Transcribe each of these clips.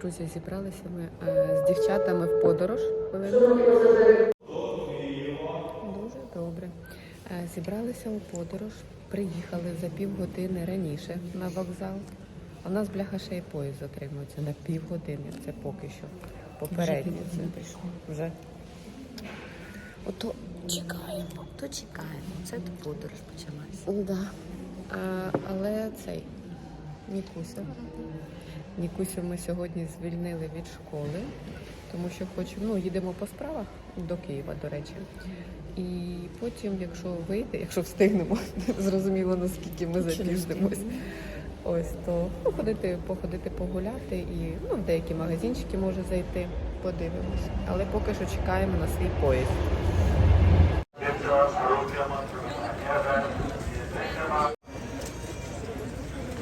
Друзі, зібралися ми е, з дівчатами в подорож. Дуже добре. Е, зібралися у подорож, приїхали за півгодини раніше на вокзал. А в нас бляха ще й поїзд затримується на півгодини. Це поки що. Попередньо це вже. Ото Чекаємо, то чекаємо. Це то подорож почалася. Да. А, але цей Нікуся. Нікусю ми сьогодні звільнили від школи, тому що хочемо, ну, їдемо по справах до Києва, до речі. І потім, якщо вийде, якщо встигнемо, зрозуміло, наскільки ми запіжнимось. Ось то походити, походити погуляти і ну, в деякі магазинчики може зайти, подивимось. Але поки що чекаємо на свій поїзд.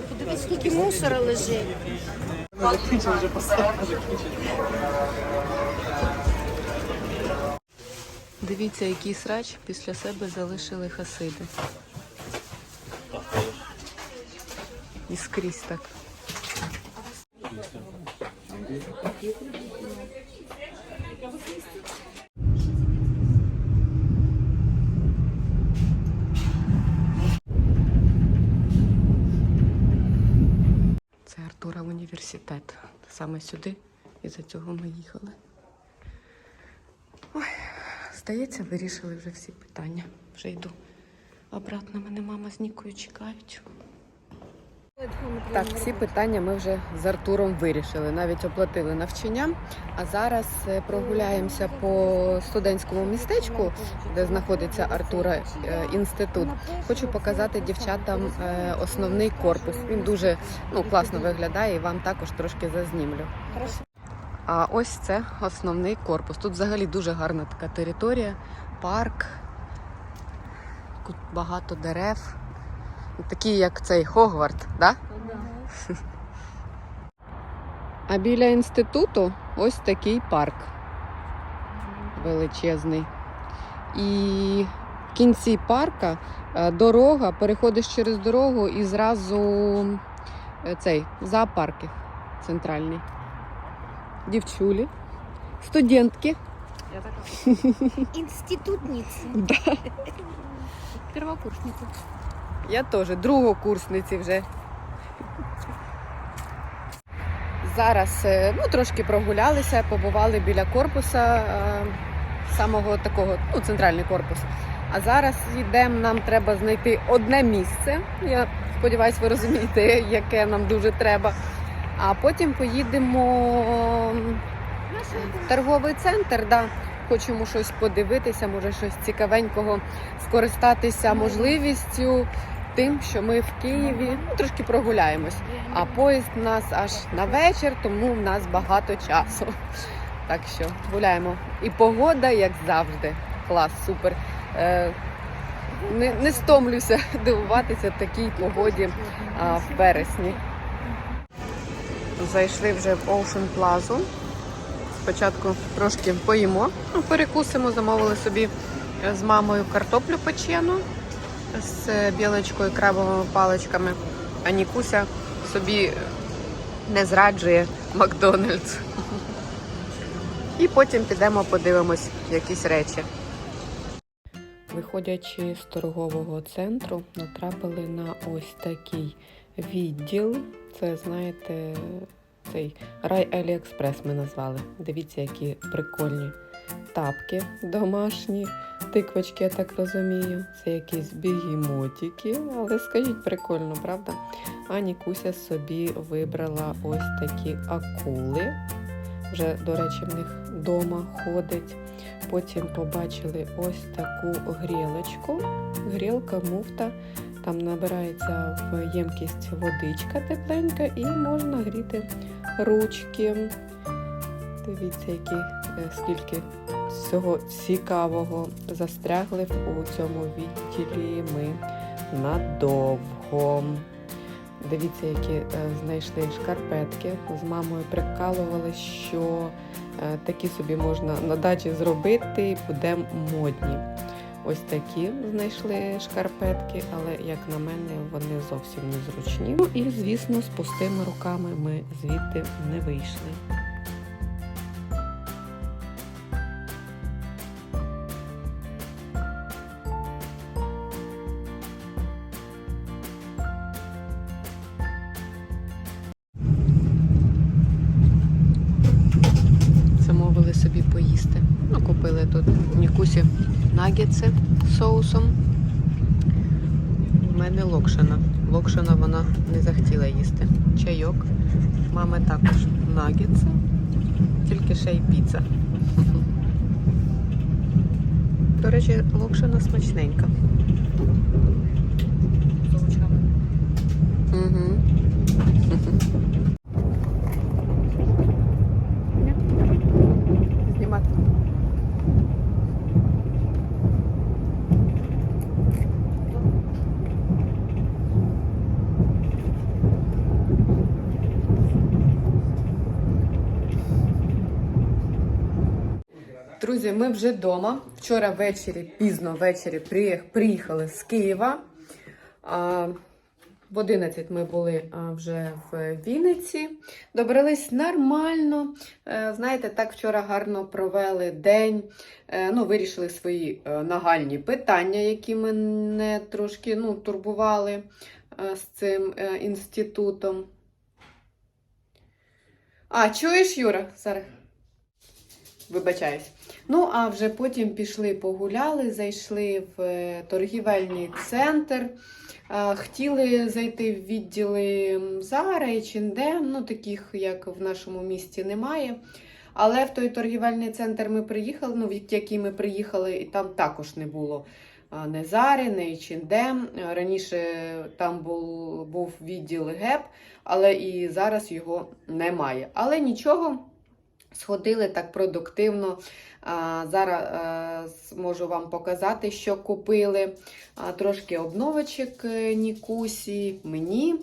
Подивись, скільки мусора лежить. Дивіться, який срач після себе залишили хасиди. І скрізь так. Це Артура університет. Саме сюди і за цього ми їхали. Ой, Здається, вирішили вже всі питання. Вже йду обратно. Мене мама з Нікою чекають. Так, всі питання ми вже з Артуром вирішили. Навіть оплатили навчання. А зараз е, прогуляємося по студентському містечку, де знаходиться Артура е, інститут. Хочу показати дівчатам е, основний корпус. Він дуже ну, класно виглядає і вам також трошки зазнімлю. А ось це основний корпус. Тут взагалі дуже гарна така територія, парк, тут багато дерев. Такі, як цей Хогварт, да? А біля інституту ось такий парк величезний. І в кінці парка е, дорога, переходиш через дорогу і зразу е, цей зоопарки центральний. Дівчулі, студентки. Я така. Інститутниці. Да. Первокурсниці. Я теж другокурсниці вже. Зараз е, ну, трошки прогулялися, побували біля корпуса, е, самого такого, ну, центральний корпус. А зараз йдемо, нам треба знайти одне місце. Я сподіваюся, ви розумієте, яке нам дуже треба. А потім поїдемо в торговий центр. Да. Хочемо щось подивитися, може щось цікавенького скористатися можливістю тим, що ми в Києві ну, трошки прогуляємось. А поїзд у нас аж на вечір, тому в нас багато часу. Так що гуляємо. І погода, як завжди. Клас, супер. Е, не, не стомлюся дивуватися такій погоді а, в вересні. Зайшли вже в Ocean Plaza. Спочатку трошки поїмо, ну, перекусимо, замовили собі з мамою картоплю печену з білочкою, крабовими паличками. А Нікуся собі не зраджує Макдональдс. І потім підемо подивимось якісь речі. Виходячи з торгового центру, натрапили на ось такий відділ. Це, знаєте, цей рай Аліекспрес ми назвали. Дивіться, які прикольні тапки домашні, тиквочки, я так розумію. Це якісь бігімотики, але скажіть, прикольно, правда? А Нікуся собі вибрала ось такі акули. Вже, до речі, в них вдома ходить. Потім побачили ось таку грілочку. Грілка, муфта. Там набирається в ємкість водичка тепленька і можна гріти ручки. Дивіться, які, е, скільки всього цікавого застрягли у цьому відділі ми надовго. Дивіться, які е, знайшли шкарпетки. З мамою прикалували, що е, такі собі можна на дачі зробити і буде модні. ось такі знайшли шкарпетки, але, як на мене, вони зовсім незручні. Ну і, звісно, з пустими руками ми звідти не вийшли. Поїсти. Ну, купили тут Нікусі нагетси з соусом. У мене локшина. Локшина вона не захотіла їсти. Чайок. Мами також нагетси, тільки ще й піца. До речі, локшина смачненька. Ми вже вдома. Вчора ввечері, пізно ввечері приїхали з Києва. В 11 ми були вже в Вінниці. Добрались нормально. Е, Знаєте, так вчора гарно провели день. Е, Ну, вирішили свої е, нагальні питання, які мене трошки ну, турбували з цим інститутом. А, чуєш, Юра? Зараз. Вибачаюсь. Ну, а вже потім пішли погуляли, зайшли в е, торгівельний центр. Е, Хотіли зайти в відділи Zara, H&M, ну таких, як в нашому місті, немає. Але в той торгівельний центр ми приїхали, ну, в який ми приїхали, і там також не було не Zara, не. Е, Раніше там був, був відділ ГЕП, але і зараз його немає. Але нічого. Сходили так продуктивно. Зараз е, зможу вам показати, що купили. Трошки обновочок е, Нікусі, мені.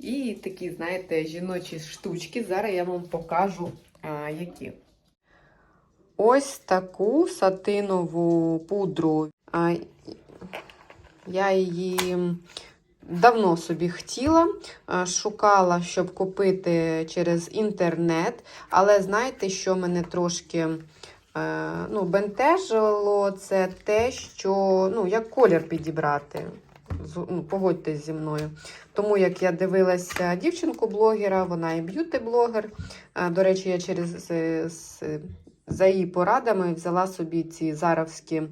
І такі, знаєте, жіночі штучки. Зараз я вам покажу, які. Ось таку сатинову пудру. Я її давно собі хотіла, шукала, щоб купити через інтернет. Але знаєте, що мене трошки е, ну, бентежило, це те, що ну, як колір підібрати. Ну, погодьтесь зі мною. Тому як я дивилася дівчинку-блогера, вона і б'юти-блогер. Е, До речі, я через е, за її порадами взяла собі ці заровські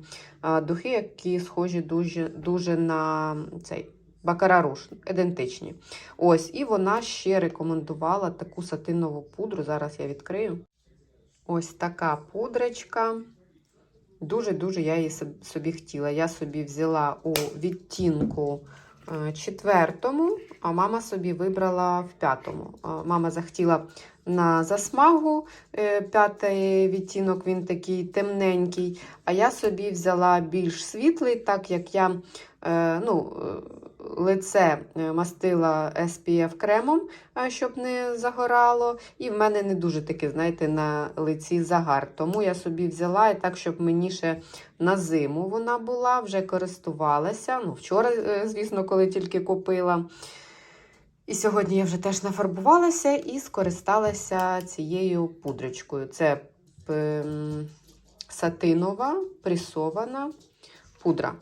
е, духи, які схожі дуже, дуже на цей Бакара Руш, ідентичні. Ось, і вона ще рекомендувала таку сатинову пудру. Зараз я відкрию. Ось така пудрочка. Дуже-дуже я її собі хотіла. Я собі взяла у відтінку е, четвертому, а мама собі вибрала в п'ятому. Е, Мама захотіла на засмагу е, п'ятий відтінок, він такий темненький. А я собі взяла більш світлий, так як я ну, лице е, мастила SPF кремом, щоб не загорало. І в мене не дуже таки, знаєте, на лиці загар. Тому я собі взяла і так, щоб мені ще на зиму вона була, вже користувалася. Ну, вчора, е, звісно, коли тільки купила. І сьогодні я вже теж нафарбувалася і скористалася цією пудрочкою. Це сатинова пресована пудра.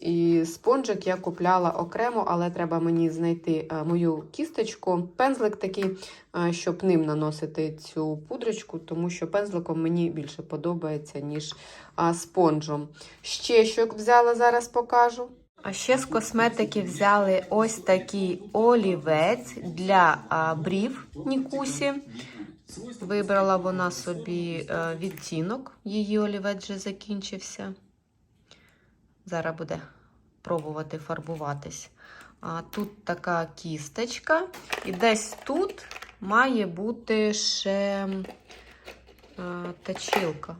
І спонжик я купляла окремо, але треба мені знайти е, мою кісточку, пензлик такий, е, щоб ним наносити цю пудрочку, тому що пензликом мені більше подобається, ніж а, спонжем. Ще що взяла, зараз покажу. А ще з косметики взяли ось такий олівець для брів Нікусі. Вибрала вона собі е, відтінок, її олівець вже закінчився. Зараз буде пробувати фарбуватись. А, тут така кісточка, і десь тут має бути ще а, точилка.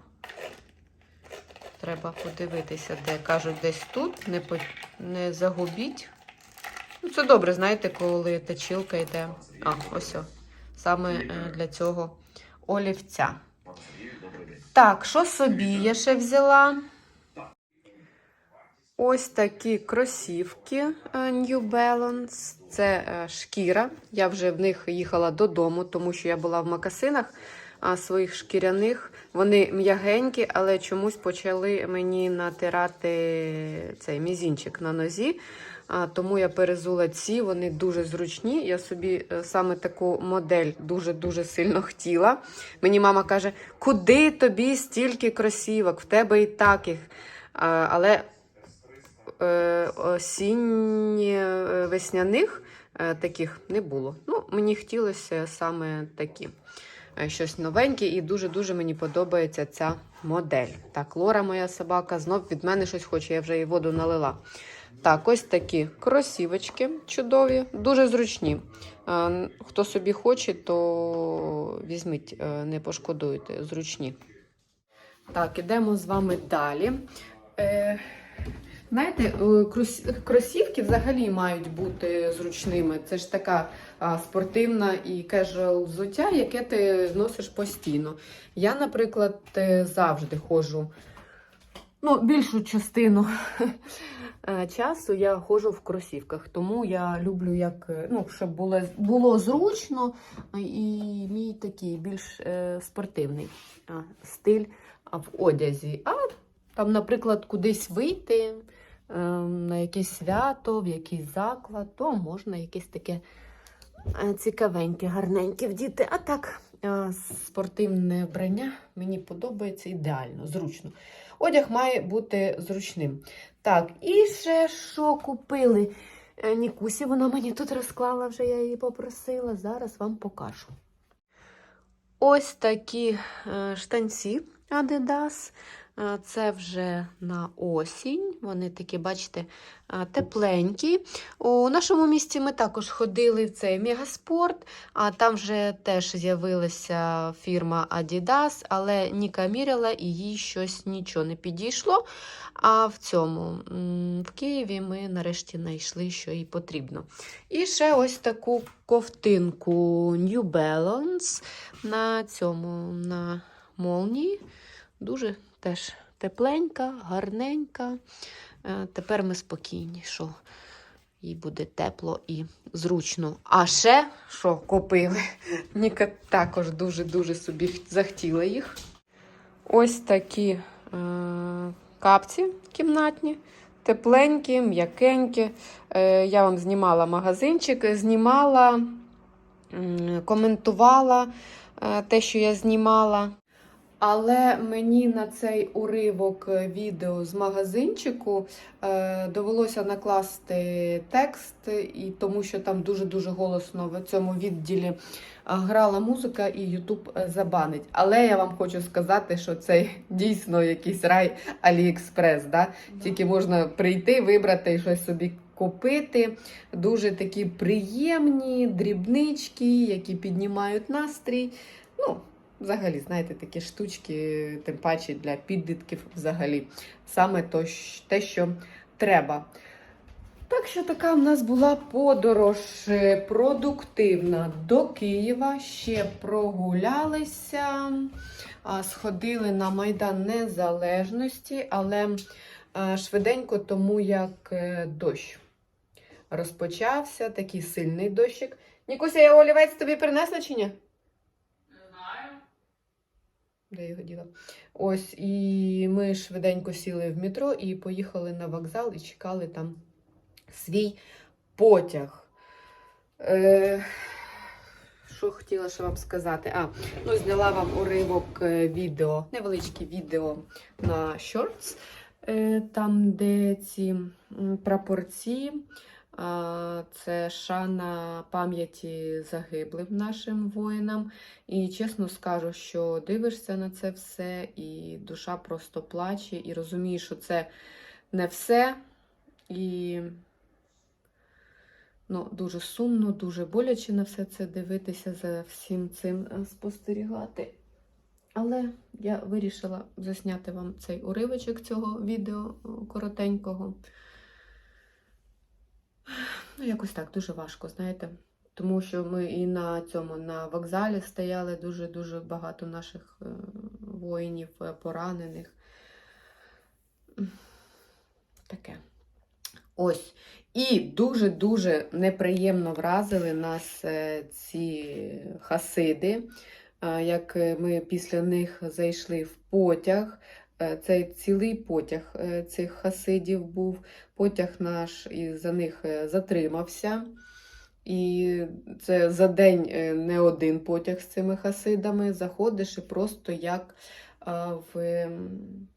Треба подивитися, де кажуть, десь тут, не, по... не загубіть. Ну, це добре, знаєте, коли точилка йде. А, ось. о. Саме е, для цього олівця. Так, що собі я ще взяла? Ось такі кросівки е, New Balance. Це е, шкіра. Я вже в них їхала додому, тому що я була в макасинах своїх шкіряних. Вони м'ягенькі, але чомусь почали мені натирати цей мізінчик на нозі. Тому я перезула ці, вони дуже зручні. Я собі е, саме таку модель дуже-дуже сильно хотіла. Мені мама каже, куди тобі стільки кросівок? В тебе і так їх. Але е, осінньо-весняних е, таких не було. Ну, мені хотілося саме такі. Е, Щось новеньке, і дуже-дуже мені подобається ця модель. Так, Лора, моя собака, знов від мене щось хоче, я вже їй воду налила. Так, ось такі кросівочки чудові, дуже зручні. Е, Хто собі хоче, то візьміть, е, не пошкодуйте, зручні. Так, ідемо з вами далі. Знаєте, е, кросівки взагалі мають бути зручними. Це ж така спортивна і кежуал взуття, яке ти носиш постійно. Я, наприклад, е, завжди ходжу. Ну, більшу частину е, часу я ходжу в кросівках, тому я люблю, як, ну, щоб було, було зручно і мій такий більш спортивний стиль в одязі. А там, наприклад, кудись вийти на якесь свято, в якийсь заклад, то можна якесь таке е, цікавеньке, гарненьке вдіти. А так, е, спортивне вбрання мені подобається ідеально, зручно. Одяг має бути зручним. Так, і ще що купили? Е, Нікусі, вона мені тут розклала, вже я її попросила. Зараз вам покажу. Ось такі штанці Adidas. Це вже на осінь. Вони такі, бачите, тепленькі. У нашому місті ми також ходили в цей мегаспорт, а там вже теж з'явилася фірма Adidas, але Ніка міряла і їй щось нічого не підійшло. А в цьому в Києві ми нарешті знайшли, що їй потрібно. І ще ось таку ковтинку New Balance на цьому на молнії. Дуже теж тепленька, гарненька. Е, Тепер ми спокійні, що їй буде тепло і зручно. А ще що купили? Ніка також дуже-дуже собі захотіла їх. Ось такі е, капці кімнатні. Тепленькі, м'якенькі. Е, я вам знімала магазинчик, знімала, коментувала е, те, що я знімала. Але мені на цей уривок е, відео з магазинчику е, довелося накласти текст, і тому що там дуже-дуже голосно в цьому відділі е, грала музика, і Ютуб забанить. Але я вам хочу сказати, що це дійсно якийсь рай Аліекспрес. Да? Тільки можна прийти, вибрати і щось собі купити. Дуже такі приємні дрібнички, які піднімають настрій. Ну, Взагалі, знаєте, такі штучки, тим паче для підлітків взагалі. Саме то, те, що треба. Так що така в нас була подорож е, продуктивна до Києва. Ще прогулялися, сходили на Майдан Незалежності, але е, швиденько, тому як е, дощ розпочався, такий сильний дощик. Нікуся, я олівець тобі принесла чи ні? Де його діла? Ось, і ми швиденько сіли в метро і поїхали на вокзал і чекали там свій потяг. Е, що хотіла ще вам сказати? А, ну, зняла вам уривок е, відео, невеличке відео на Shorts, е, там, де ці прапорці. Це шана пам'яті загиблим нашим воїнам. І чесно скажу, що дивишся на це все, і душа просто плаче, і розумієш, що це не все. І ну, дуже сумно, дуже боляче на все це дивитися, за всім цим е, спостерігати. Але я вирішила засняти вам цей уривочок цього відео е, коротенького. Ну, якось так, дуже важко, знаєте. Тому що ми і на цьому на вокзалі стояли дуже-дуже багато наших е, воїнів, е, поранених. таке. Ось. І дуже-дуже неприємно вразили нас е, ці хасиди. Як ми після них зайшли в потяг, цей цілий потяг е, цих хасидів був. Потяг наш і за них е, затримався. І це за день е, не один потяг з цими хасидами. Заходиш і просто як в, ем,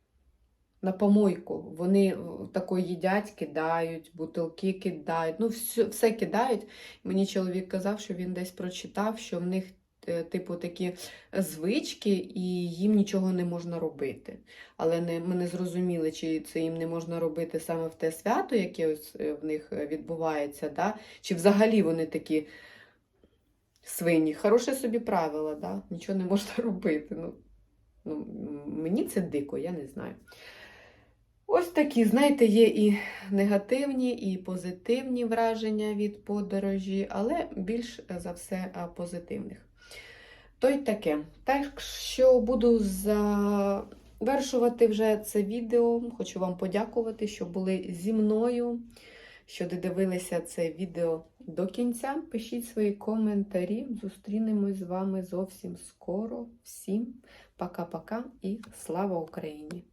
на помойку. Вони е, тако їдять, кидають, бутилки кидають, ну все, все кидають. Мені чоловік казав, що він десь прочитав, що в них е, типу такі звички, і їм нічого не можна робити. Але не, ми не зрозуміли, чи це їм не можна робити саме в те свято, яке ось е, в них е, відбувається, да? чи взагалі вони такі свині. Хороше собі правило, да? нічого не можна робити. Ну, ну, мені це дико, я не знаю. Ось такі, знаєте, є і негативні, і позитивні враження від подорожі, але більш за все позитивних. То й таке. Так що буду завершувати вже це відео. Хочу вам подякувати, що були зі мною, що додивилися це відео до кінця. Пишіть свої коментарі. Зустрінемось з вами зовсім скоро. Всім пока-пока і слава Україні!